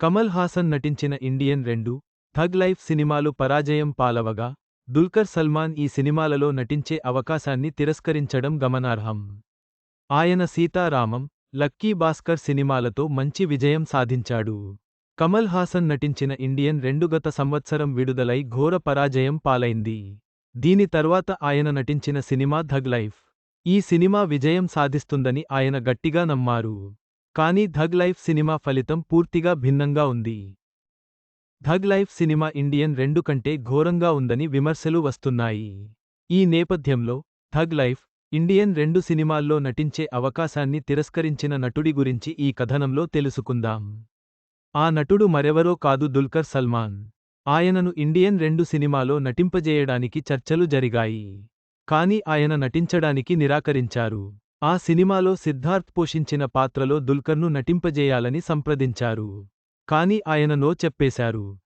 కమల్ హాసన్ నటించిన ఇండియన్ రెండు tug life సినిమాలు పరాజయం పాలవగా దుల్కర్ సల్మాన్ ఈ సినిమాలలో నటించే అవకాశాన్ని తిరస్కరించడం గమనార్హం. ఆయన సీతారామం లక్కీ భాస్కర్ సినిమాలతో మంచి విజయం సాధించాడు. కమల్ హాసన్ నటించిన ఇండియన్ రెండు గత సంవత్సరం విడుదలై ఘోర పరాజయం పాలైంది. దీని తర్వాత ఆయన నటించిన సినిమా ధగ్ లైఫ్. ఈ సినిమా విజయం సాధిస్తుందని ఆయన గట్టిగా నమ్మారు. కానీ ధగ్ లైఫ్ సినిమా ఫలితం పూర్తిగా భిన్నంగా ఉంది. ధగ్ లైఫ్ సినిమా ఇండియన్ రెండు కంటే ఘోరంగా ఉందని విమర్శలు వస్తున్నాయి. ఈ నేపథ్యంలో థగ్ లైఫ్ ఇండియన్ రెండు సినిమాల్లో నటించే అవకాశాన్ని తిరస్కరించిన నటుడి గురించి ఈ కథనంలో తెలుసుకుందాం. ఆ నటుడు మరెవరో కాదు దుల్కర్ సల్మాన్. ఆయనను ఇండియన్ రెండు సినిమాలో నటింపజేయడానికి చర్చలు జరిగాయి. కాని ఆయన నటించడానికి నిరాకరించారు. ఆ సినిమాలో సిద్ధార్థ్ పోషించిన పాత్రలో దుల్కర్ను నటింపజేయాలని సంప్రదించారు. కాని ఆయన నో చెప్పేశారు.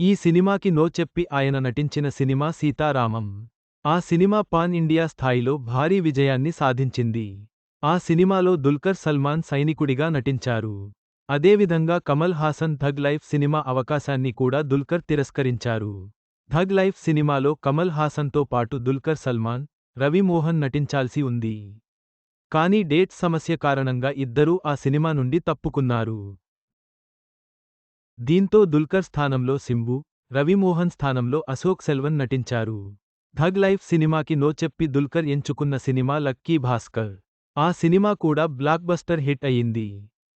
ఈ సినిమాకి నో చెప్పి ఆయన నటించిన సినిమా సీతారామం. ఆ సినిమా పాన్ ఇండియా స్థాయిలో భారీ విజయాన్ని సాధించింది. ఆ సినిమాలో దుల్కర్ సల్మాన్ సైనికుడిగా నటించారు. అదేవిధంగా Kamal Haasan Thug Life cinema అవకాశాన్ని కూడా దుల్కర్ తిరస్కరించారు. ధగ్ లైఫ్ సినిమాలో కమల్ హాసన్తో పాటు దుల్కర్ సల్మాన్ రవిమోహన్ నటించాల్సి ఉంది. కానీ డేట్ సమస్య కారణంగా ఇద్దరూ ఆ సినిమా నుండి తప్పుకున్నారు. దీంతో దుల్కర్ స్థానంలో సింబు రవిమోహన్ స్థానంలో అశోక్ సెల్వన్ నటించారు. ధగ్ లైఫ్ సినిమాకి నో చెప్పి దుల్కర్ ఎంచుకున్న సినిమా లక్కీ భాస్కర్. ఆ సినిమా కూడా బ్లాక్బస్టర్ హిట్ అయింది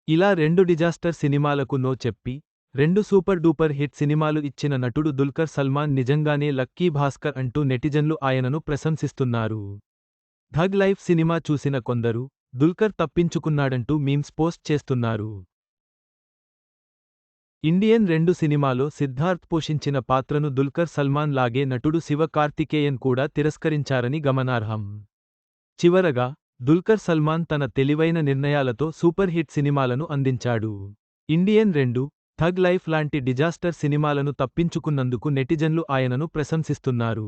ఇలా రెండు డిజాస్టర్ సినిమాలకు నో చెప్పి రెండు సూపర్ డూపర్ హిట్ సినిమాలు ఇచ్చిన నటుడు దుల్కర్ సల్మాన్ నిజంగానే లక్కీ భాస్కర్ అంటూ నెటిజన్లు ఆయనను ప్రశంసిస్తున్నారు. ధగ్ లైఫ్ సినిమా చూసిన కొందరు దుల్కర్ తప్పించుకున్నాడంటూ మీమ్స్ పోస్ట్ చేస్తున్నారు. ఇండియన్ రెండు సినిమాలో సిద్ధార్థ్ పోషించిన పాత్రను దుల్కర్ సల్మాన్ లాగే నటుడు శివ కార్తికేయన్ కూడా తిరస్కరించారని గమనార్హం. చివరగా దుల్కర్ సల్మాన్ తన తెలివైన నిర్ణయాలతో సూపర్ హిట్ సినిమాలను అందించాడు. ఇండియన్ రెండు థగ్ లైఫ్ లాంటి డిజాస్టర్ సినిమాలను తప్పించుకున్నందుకు నెటిజన్లు ఆయనను ప్రశంసిస్తున్నారు.